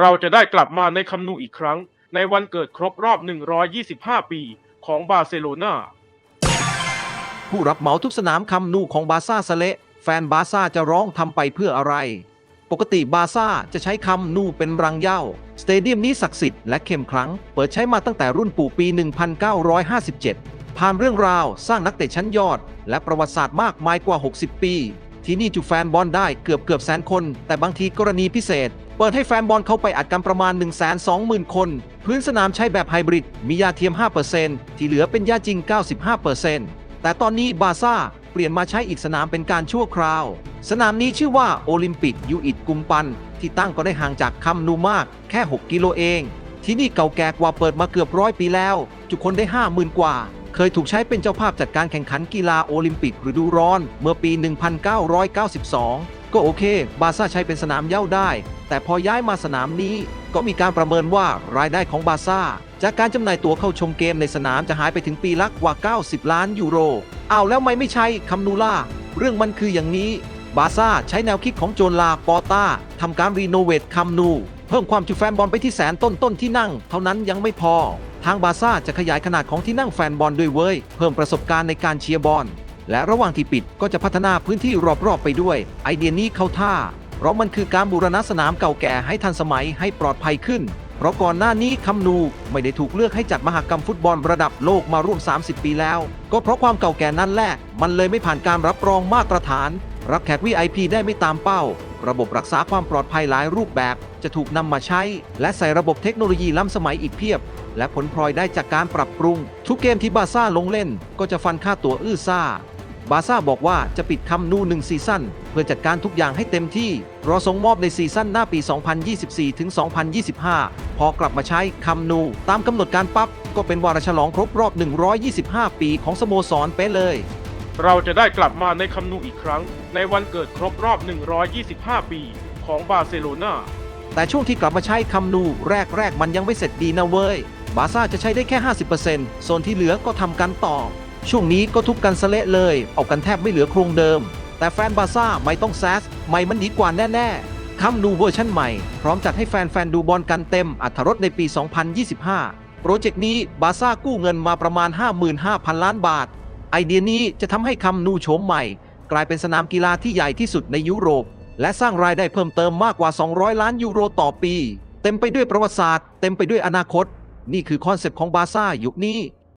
เราจะได้กลับมาในคัมนูอีกครั้ง ในวันเกิดครบรอบ 125 ปีของบาร์เซโลนาผู้รับเหมาทุกสนามคำนูของบาซ่าสเละแฟนบาซ่าจะร้องทำไปเพื่ออะไร ปกติบาซ่าจะใช้คำนูเป็นรังเย้า สเตเดียมนี้ศักดิ์สิทธิ์และเข้มขลัง เปิดใช้มาตั้งแต่รุ่นปู่ปี 1957 ผ่านเรื่องราวสร้างนักเตะชั้นยอด และประวัติศาสตร์มากมายกว่า 60 ปี ที่นี่จุแฟนบอลได้เกือบเกือบแสนคน แต่บางทีกรณีพิเศษ เปิดให้แฟนบอลเข้าไปอัดกันประมาณ 120,000 คน พื้นสนามใช้แบบไฮบริด มียาเทียม 5%ที่เหลือเป็นยาจริง 95%แต่ตอนนี้บาร์ซ่าเปลี่ยนมาใช้อีกสนามเป็นการชั่วคราว สนามนี้ชื่อว่าโอลิมปิกยูอิดกุมปัน ที่ตั้งก็ได้ห่างจากคัมนูมาก แค่ 6 กิโลเอง ที่นี่เก่าแก่กว่าเปิดมาเกือบร้อยปีแล้ว จุคนได้ 50,000 กว่า เคยถูกใช้เป็นเจ้าภาพจัดการแข่งขันกีฬาโอลิมปิกฤดูร้อน เมื่อปี 1992 ก็โอเค บาซ่าใช้เป็นสนามเย้าได้ แต่พอย้ายมาสนามนี้ ก็มีการประเมินว่ารายได้ของบาซ่า จากการจำหน่ายตั๋วเข้าชมเกมในสนามจะหายไปถึงปีละกว่า 90 ล้านยูโรเอาแล้วไม่ไม่ใช่คัมนูล่า เรื่องมันคืออย่างนี้ บาซ่าใช้แนวคิดของโจนลาปอต้าทำการรีโนเวทคัมนู พิ่มความจุแฟนบอลไปที่แสนต้นต้นที่นั่ง เท่านั้นยังไม่พอ ทางบาซ่าจะขยายขนาดของที่นั่งแฟนบอลด้วยเว้ย เพิ่มประสบการณ์ในการเชียร์บอล และระหว่างที่ปิดก็จะพัฒนาพื้นที่รอบๆไปด้วย ไอเดียนี้เข้าท่า เพราะมันคือการบูรณะสนามเก่าแก่ให้ทันสมัยให้ปลอดภัยขึ้น เพราะก่อนหน้านี้คัมนูไม่ได้ถูกเลือกให้จัดมหกรรมฟุตบอลระดับโลกมาร่วม 30 ปีแล้ว ก็เพราะความเก่าแก่นั้นแหละ มันเลยไม่ผ่านการรับรองมาตรฐาน รับแขก VIP ได้ไม่ตามเป้า ระบบรักษาความปลอดภัยหลายรูปแบบจะถูกนำมาใช้ และใส่ระบบเทคโนโลยีล้ำสมัยอีกเพียบ และผลพลอยได้จากการปรับปรุง ทุกเกมที่บาซ่าลงเล่น ก็จะฟันค่าตั๋วอื้อซ่า บาซ่าบอกว่าจะปิดคำนูหนึ่งซีซั่นเพื่อจัดการทุกอย่างให้เต็มที่ รอส่งมอบในซีซั่นหน้าปี 2024 ถึง 2025 พอกลับมาใช้คำนู ตามกำหนดการปั๊บก็เป็นวาระฉลองครบรอบ 125 ปีของสโมสรเป๊ะเลย เราจะได้กลับมาในคัมนูอีกครั้ง ในวันเกิดครบรอบ 125 ปี ของบาร์เซโลนาแต่ช่วงที่กลับมาใช้คำนูแรก ๆ มันยังไม่เสร็จดีนะเว้ย บาซ่าจะใช้ได้แค่ 50%ส่วนที่เหลือก็ทำกันต่อ ช่วงนี้ก็ทุบกันสะเละเลย เอากันแทบไม่เหลือโครงเดิม แต่แฟนบาซ่าไม่ต้องแซสใหม่มันดีกว่าแน่ๆคำนูเวอร์ชั่นใหม่ พร้อมจัดให้แฟนๆดูบอลกันเต็มอัธรสในปี 2025 โปรเจกต์นี้บาซ่ากู้เงินมาประมาณ 55,000 ล้านบาท ไอเดียนี้จะทำให้คำนูโฉมใหม่ กลายเป็นสนามกีฬาที่ใหญ่ที่สุดในยุโรป และสร้างรายได้เพิ่มเติมมากกว่า 200 ล้านยูโรต่อปี เต็มไปด้วยประวัติศาสตร์ เต็มไปด้วยอนาคต นี่คือคอนเซปต์ของบาซ่ายุคนี้